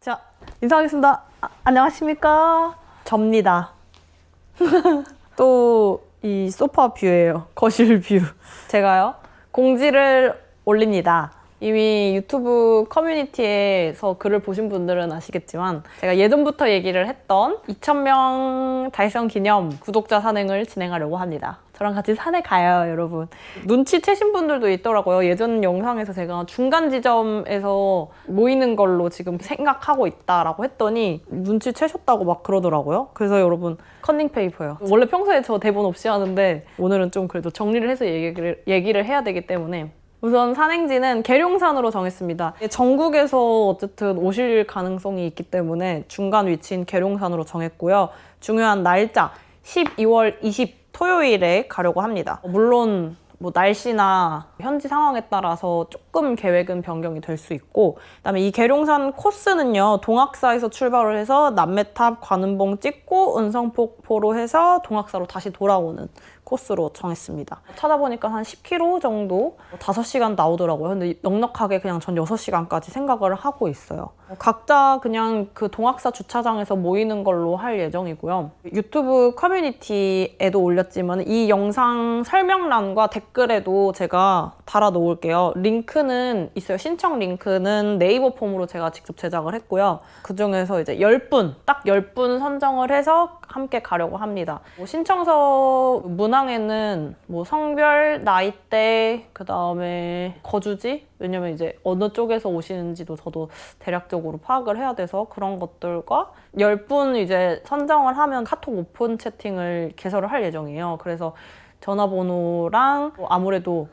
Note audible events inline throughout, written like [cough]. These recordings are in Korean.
자, 인사하겠습니다. 아, 안녕하십니까. 접니다. [laughs] 또 이 소파 뷰예요. 거실 뷰. 제가요, 공지를 올립니다. 이미 유튜브 커뮤니티에서 글을 보신 분들은 아시겠지만 제가 예전부터 얘기를 했던 2,000명 달성 기념 구독자 산행을 진행하려고 합니다. 저랑 같이 산에 가요, 여러분. 눈치채신 분들도 있더라고요. 예전 영상에서 제가 중간 지점에서 모이는 걸로 지금 생각하고 있다라고 했더니 눈치채셨다고 막 그러더라고요. 그래서 여러분 컨닝 페이퍼요. 원래 평소에 저 대본 없이 하는데 오늘은 좀 그래도 정리를 해서 얘기를, 얘기를 해야 되기 때문에 우선 산행지는 계룡산으로 정했습니다. 전국에서 어쨌든 오실 가능성이 있기 때문에 중간 위치인 계룡산으로 정했고요. 중요한 날짜 12월 20 토요일에 가려고 합니다. 물론 뭐 날씨나 현지 상황에 따라서 조금 계획은 변경이 될 수 있고 그다음에 이 계룡산 코스는요 동학사에서 출발을 해서 남매탑 관음봉 찍고 은성폭포로 해서 동학사로 다시 돌아오는 코스로 정했습니다. 찾아보니까 한 10km 정도 5시간 나오더라고요. 근데 넉넉하게 그냥 전 6시간까지 생각을 하고 있어요. 각자 그냥 그 동학사 주차장에서 모이는 걸로 할 예정이고요. 유튜브 커뮤니티에도 올렸지만 이 영상 설명란과 댓글에도 제가 달아 놓을게요. 링크는 있어요. 신청 링크는 네이버 폼으로 제가 직접 제작을 했고요. 그 중에서 이제 10분, 딱 10분 선정을 해서 함께 가려고 합니다. 뭐 신청서 문항에는 뭐 성별, 나이대, 그 다음에 거주지? 왜냐면 이제 어느 쪽에서 오시는지도 저도 대략적으로 파악을 해야 돼서 그런 것들과 10분 이제 선정을 하면 카톡 오픈 채팅을 개설을 할 예정이에요. 그래서 전화번호랑 뭐 아무래도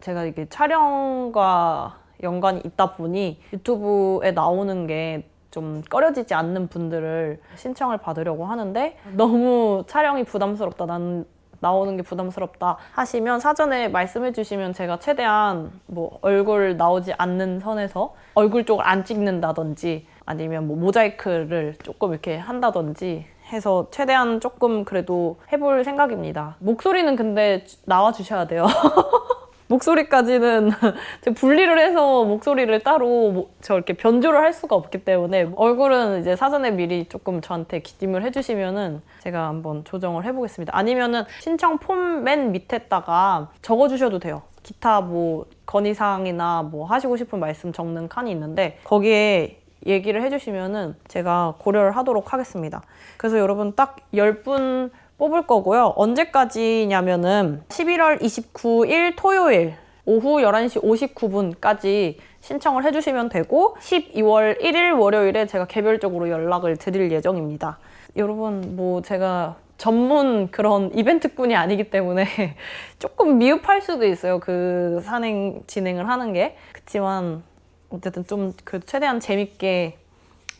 제가 이게 촬영과 연관이 있다 보니 유튜브에 나오는 게 좀 꺼려지지 않는 분들을 신청을 받으려고 하는데 너무 촬영이 부담스럽다. 난 나오는 게 부담스럽다 하시면 사전에 말씀해 주시면 제가 최대한 뭐 얼굴 나오지 않는 선에서 얼굴 쪽을 안 찍는다든지 아니면 뭐 모자이크를 조금 이렇게 한다든지 해서 최대한 조금 그래도 해볼 생각입니다. 목소리는 근데 나와 주셔야 돼요. [laughs] 목소리까지는 [laughs] 분리를 해서 목소리를 따로 뭐 저렇게 변조를 할 수가 없기 때문에 얼굴은 이제 사전에 미리 조금 저한테 기침을 해주시면은 제가 한번 조정을 해보겠습니다. 아니면은 신청 폼 맨 밑에다가 적어주셔도 돼요. 기타 뭐 건의사항이나 뭐 하시고 싶은 말씀 적는 칸이 있는데 거기에 얘기를 해주시면은 제가 고려를 하도록 하겠습니다. 그래서 여러분 딱 10분 뽑을 거고요. 언제까지냐면은 11월 29일 토요일 오후 11시 59분까지 신청을 해주시면 되고 12월 1일 월요일에 제가 개별적으로 연락을 드릴 예정입니다. 여러분 뭐 제가 전문 그런 이벤트꾼이 아니기 때문에 [laughs] 조금 미흡할 수도 있어요. 그 산행 진행을 하는 게. 그렇지만 어쨌든 좀 그 최대한 재밌게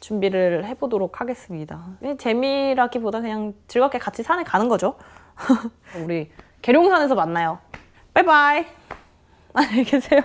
준비를 해보도록 하겠습니다. 그냥 재미라기보다 그냥 즐겁게 같이 산에 가는 거죠. [laughs] 우리 계룡산에서 만나요. 바이바이. 안녕히 계세요.